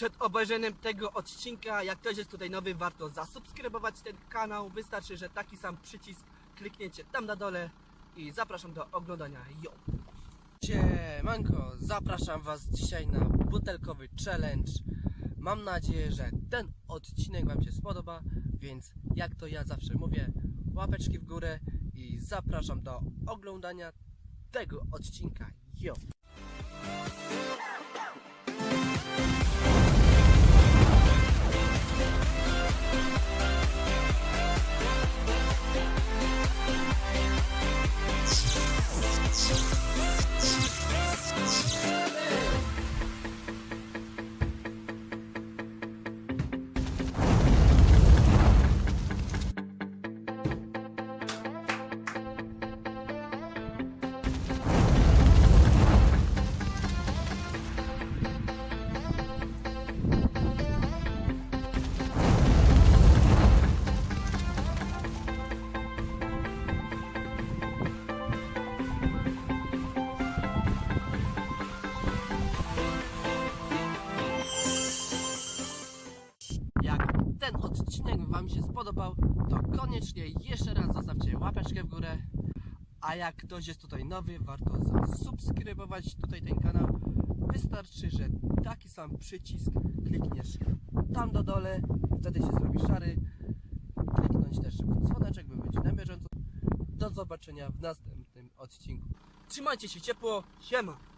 Przed obejrzeniem tego odcinka, jak ktoś jest tutaj nowy, warto zasubskrybować ten kanał. Wystarczy, że taki sam przycisk kliknięcie tam na dole i zapraszam do oglądania. Yo! Siemanko, zapraszam Was dzisiaj na butelkowy challenge. Mam nadzieję, że ten odcinek Wam się spodoba, więc jak to ja zawsze mówię, łapeczki w górę i zapraszam do oglądania tego odcinka. Yo! Ten odcinek Wam się spodobał, to koniecznie jeszcze raz zostawcie łapeczkę w górę. A jak ktoś jest tutaj nowy, warto zasubskrybować tutaj ten kanał. Wystarczy, że taki sam przycisk klikniesz tam do dole, wtedy się zrobi szary. Kliknąć też w dzwoneczek, by być na bieżąco. Do zobaczenia w następnym odcinku. Trzymajcie się ciepło, siema!